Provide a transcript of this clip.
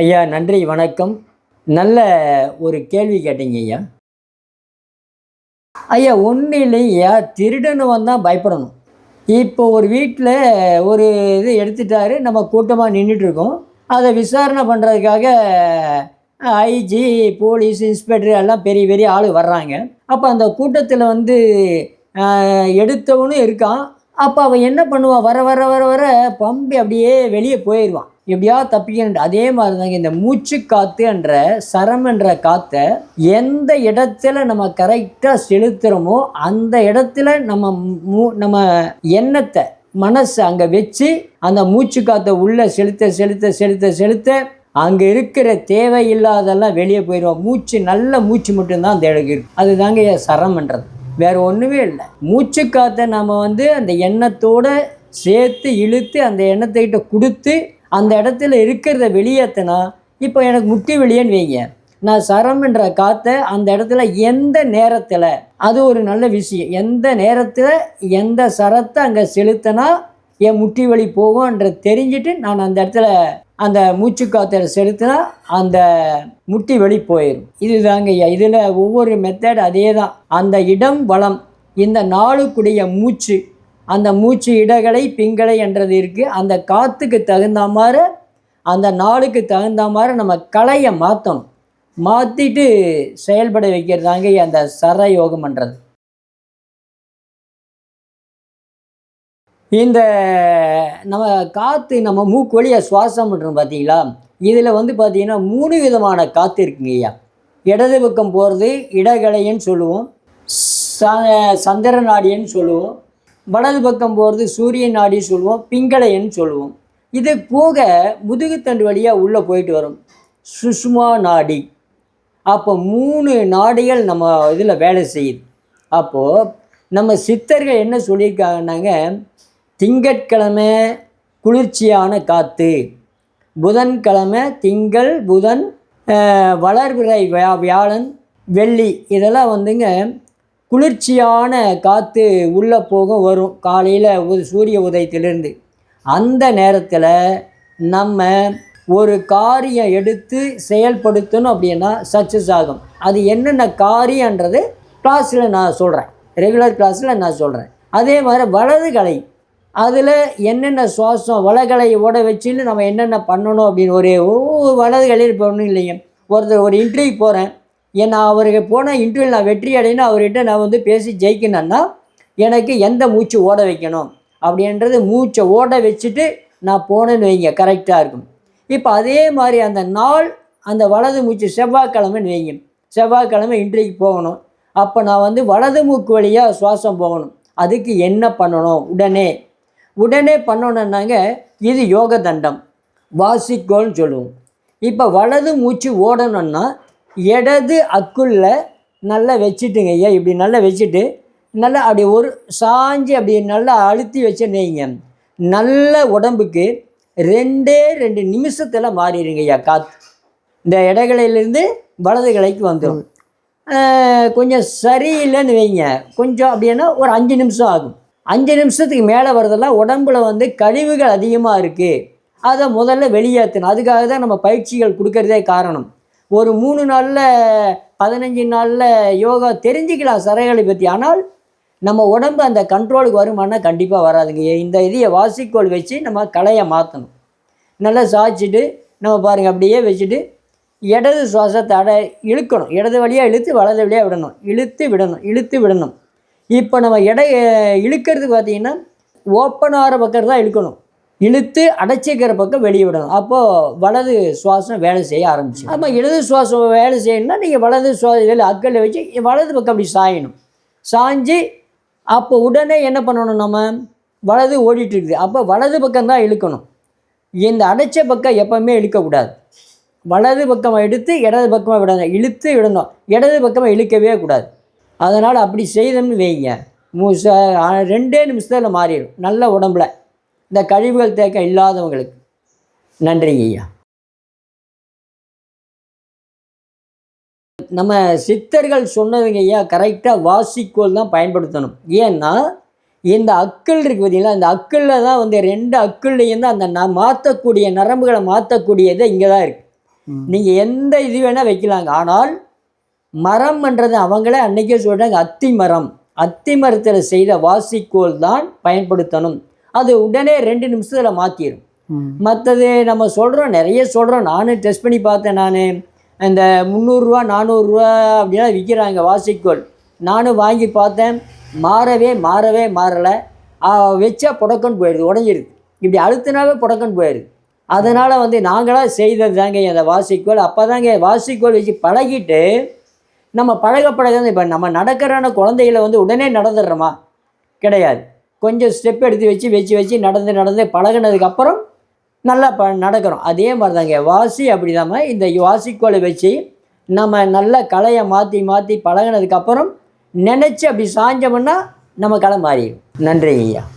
ஐயா நன்றி வணக்கம். நல்ல ஒரு கேள்வி கேட்டீங்க ஐயா. ஐயா ஒன்றும் இல்லையா திருடனு வந்தால் பயப்படணும். இப்போ ஒரு வீட்டில் ஒரு இது எடுத்துட்டாரு நம்ம கூட்டமாக நின்றுட்டு இருக்கோம் அதை விசாரணை பண்ணுறதுக்காக ஐஜி போலீஸ் இன்ஸ்பெக்டர் எல்லாம் பெரிய பெரிய ஆள் வர்றாங்க. அப்போ அந்த கூட்டத்தில் வந்து எடுத்தவனும் இருக்கான். அப்போ அவன் என்ன பண்ணுவான்? வர வர வர வர பம்பி அப்படியே வெளியே போயிடுவான் எப்படியா தப்பிக்கணும் அதே மாதிரி தாங்க இந்த மூச்சு காற்று என்ற சரம் என்ற காற்றை எந்த இடத்துல நம்ம கரெக்டாக செலுத்துகிறோமோ அந்த இடத்துல நம்ம மூ நம்ம எண்ணத்தை மனசை அங்கே வச்சு அந்த மூச்சு காற்றை உள்ளே செலுத்த செலுத்த செலுத்த செலுத்த அங்கே இருக்கிற தேவையில்லாதெல்லாம் வெளியே போயிடுவோம் மூச்சு நல்ல மூச்சு மட்டும்தான் அந்த இடத்துக்கு இருக்கு அதுதாங்க சரம்ன்றது வேறு ஒன்றுமே இல்லை. மூச்சு காற்றை நம்ம வந்து அந்த எண்ணத்தோட சேர்த்து இழுத்து அந்த எண்ணத்தைகிட்ட கொடுத்து அந்த இடத்துல இருக்கிறத வெளியேற்றினா இப்போ எனக்கு முட்டி வெளியேன்னு வைங்க. நான் சரம்ன்ற காற்றை அந்த இடத்துல எந்த நேரத்தில் அது ஒரு நல்ல விஷயம். எந்த நேரத்தில் எந்த சரத்தை அங்கே செலுத்தினா என் முட்டி வலி போகும்ன்ற தெரிஞ்சுட்டு நான் அந்த இடத்துல அந்த மூச்சு காற்றை செலுத்தினா அந்த முட்டி வலி போயிடும் இதுதாங்க ஐயா. இதில் ஒவ்வொரு மெத்தட் அதே தான் அந்த இடம் வளம் இந்த நாளுக்குடைய மூச்சு அந்த மூச்சு இடகளை பிங்களை என்றது இருக்குது அந்த காற்றுக்கு தகுந்த மாதிரி அந்த நாளுக்கு தகுந்த மாதிரி நம்ம கலையை மாற்றணும் மாற்றிட்டு செயல்பட வைக்கிறதாங்க அந்த சர யோகம்ன்றது இந்த நம்ம காற்று நம்ம மூக்கு வழியாக சுவாசம் பண்ணுறோம் பார்த்தீங்களா? இதில் வந்து பார்த்திங்கன்னா மூணு விதமான காற்று இருக்குங்க ஐயா. இடது பக்கம் போகிறது இடகலைன்னு சொல்லுவோம். ச சந்திர நாடின்னு சொல்லுவோம். வலது பக்கம் போகிறது சூரிய நாடி சொல்லுவோம் பிங்களையன்னு சொல்லுவோம். இது போக முதுகுத்தண்டு வழியாக உள்ளே போயிட்டு வரும். சுஷ்மா நாடி. அப்போ மூணு நாடிகள் நம்ம இதில் வேலை செய்யுது. அப்போது நம்ம சித்தர்கள் என்ன சொல்லியிருக்காங்கன்னாங்க திங்கட்கிழமை குளிர்ச்சியான காற்று புதன்கிழமை திங்கள் புதன் வளர்விரை வியா வியாழன் வெள்ளி இதெல்லாம் வந்துங்க குளிர்ச்சியான காற்று உள்ளே போகும் வரும். காலையில் ஒரு சூரிய உதயத்திலிருந்து. அந்த நேரத்தில் நம்ம ஒரு காரியம் எடுத்து செயல்படுத்தணும் அப்படின்னா சக்ஸஸ் ஆகும். அது என்னென்ன காரியன்றது கிளாஸில் நான் சொல்கிறேன் ரெகுலர் கிளாஸில் நான் சொல்கிறேன் அதே மாதிரி வலது கலை. அதில் என்னென்ன சுவாசம் வலகலை ஓட வச்சுன்னு நம்ம என்னென்ன பண்ணணும் அப்படின்னு ஒரு ஒவ்வொரு வலது கலையில் இப்போ ஒன்றும் இல்லைங்க. ஒருத்தர் ஒரு இன்டர்வியூ போகிறேன் ஏன் நான் அவருக்கு போன இன்டர்வியூ நான் வெற்றி அடையணும் அவர்கிட்ட நான் வந்து பேசி ஜெயிக்கணும்னா எனக்கு எந்த மூச்சு ஓட வைக்கணும்? அப்படின்றது மூச்சை ஓட வச்சுட்டு நான் போனேன்னு வைங்க கரெக்டாக இருக்கும். இப்போ அதே மாதிரி அந்த நாள் அந்த வலது மூச்சு செவ்வாய்க்கிழமைன்னு வைங்க. செவ்வாய்க்கிழமை இன்றைக்கு போகணும். அப்போ நான் வந்து வலது மூக்கு வழியாக சுவாசம் போகணும். அதுக்கு என்ன பண்ணணும்? உடனே. உடனே பண்ணணுன்னாங்க இது யோக தண்டம் வாசிக்கோல்னு சொல்லுவோம். இப்போ வலது மூச்சு ஓடணும்னா இடது அக்குள்ள நல்லா வச்சுட்டுங்க ஐயா. இப்படி நல்லா வச்சுட்டு நல்லா அப்படி ஒரு சாஞ்சு அப்படி நல்லா அழுத்தி வச்சுருந்தீங்க வைங்க நல்ல உடம்புக்கு ரெண்டே ரெண்டு நிமிஷத்தில் மாறிடுங்க ஐயா. காற்று இந்த இடகலையிலேருந்து வலது கலைக்கு வந்துடும் கொஞ்சம் சரியில்லைன்னு வைங்க. கொஞ்சம் அப்படின்னா ஒரு அஞ்சு நிமிஷம் ஆகும். அஞ்சு நிமிஷத்துக்கு மேலே வரதெல்லாம் உடம்புல வந்து கழிவுகள் அதிகமாக இருக்குது அதை முதல்ல வெளியேற்றணும். அதுக்காக தான் நம்ம பயிற்சிகள் கொடுக்கறதே காரணம். ஒரு மூணு நாளில் பதினஞ்சு நாளில் யோகா தெரிஞ்சுக்கலாம் சிறைகளை பற்றி ஆனால் நம்ம உடம்பு அந்த கண்ட்ரோலுக்கு வருமானா கண்டிப்பாக வராதுங்க. இந்த இதையை வாசிக்கோள் வச்சு நம்ம கலையை மாற்றணும் நல்லா சாய்ச்சிட்டு நம்ம பாருங்கள் அப்படியே வச்சுட்டு இடது சுவாசத்தை அட இழுக்கணும். இடது வழியாக இழுத்து வலது வழியாக விடணும். இழுத்து விடணும் இழுத்து விடணும். இப்போ நம்ம எடை இழுக்கிறது பார்த்திங்கன்னா ஓப்பன் ஆகிற பக்கம் தான் இழுக்கணும். இழுத்து அடைச்சிக்கிற பக்கம் வெளியே விடணும். அப்போது வலது சுவாசம் வேலை செய்ய ஆரம்பிச்சு ஆமாம் இடது சுவாசம் வேலை செய்யணும்னா நீங்கள் வலது சுவாச வேலை அக்கல்ல வச்சு வலது பக்கம் அப்படி சாயணும். சாஞ்சு அப்போ உடனே என்ன பண்ணணும் நம்ம? வலது ஓடிட்டு இருக்குது. அப்போ வலது பக்கம் தான் இழுக்கணும். இந்த அடைச்ச பக்கம் எப்பவுமே இழுக்கக்கூடாது. வலது பக்கம் எடுத்து இடது பக்கமாக விடணும். இழுத்து விடணும். இடது பக்கமாக இழுக்கவே கூடாது. அதனால் அப்படி செய்தோம்னு வைங்க. மு- ரெண்டே நிமிஷத்தில் மாறிடும். நல்ல உடம்புல. இந்த கழிவுகள் தேக்கம் இல்லாதவங்களுக்கு. நன்றிங்க ஐயா. நம்ம சித்தர்கள் சொன்னதுங்க ஐயா கரெக்டாக வாசிக்கோல் தான் பயன்படுத்தணும். ஏன்னா இந்த அக்கள் இருக்குது பார்த்தீங்களா இந்த அக்களில் தான் வந்து ரெண்டு அக்கள்லேயும் தான் அந்த ந மாற்றக்கூடிய நரம்புகளை மாற்றக்கூடியது இங்கே தான் இருக்குது நீங்கள் எந்த இது வேணால் வைக்கலாங்க. ஆனால் மரம்ன்றது அவங்களே அன்னைக்கே சொல்கிறாங்க அத்தி மரம். அத்தி மரத்தில் செய்த வாசிக்கோல் தான் பயன்படுத்தணும். அது உடனே ரெண்டு நிமிஷத்தில் மாற்றிடும். மற்றது நம்ம சொல்கிறோம் நிறைய சொல்கிறோம் நானும் டெஸ்ட் பண்ணி பார்த்தேன் நான். இந்த முந்நூறுரூவா நானூறுரூவா அப்படிலாம் விற்கிறாங்க வாசிக்கோல் நானும் வாங்கி பார்த்தேன். மாறவே மாறவே மாறலை. வச்சா புடக்கன்னு போயிடுது உடஞ்சிருது. இப்படி அழுத்தினாவே புடக்கன்னு போயிடுது. அதனால் வந்து நாங்களாக செய்தது தாங்க அந்த வாசிக்கோல் அப்போ தாங்க வாசிக்கோல் வச்சு பழகிட்டு நம்ம பழக பழக இப்போ நம்ம நடக்கிறன குழந்தைகளை வந்து உடனே நடந்துடுறோமா? கிடையாது. கொஞ்சம் ஸ்டெப் எடுத்து வச்சு வச்சு வச்சு நடந்து நடந்து பழகுனதுக்கப்புறம் நல்லா ப நடக்கிறோம். அதே மாதிரி தாங்க வாசி அப்படி அப்படிதாம்மா இந்த வாசிக்கோலை வச்சு நம்ம நல்ல கலையை மாற்றி மாற்றி பழகுனதுக்கப்புறம் நினச்சி அப்படி சாஞ்சோம்னா நம்ம கலை மாறிடும். நன்றிங்க ஐயா.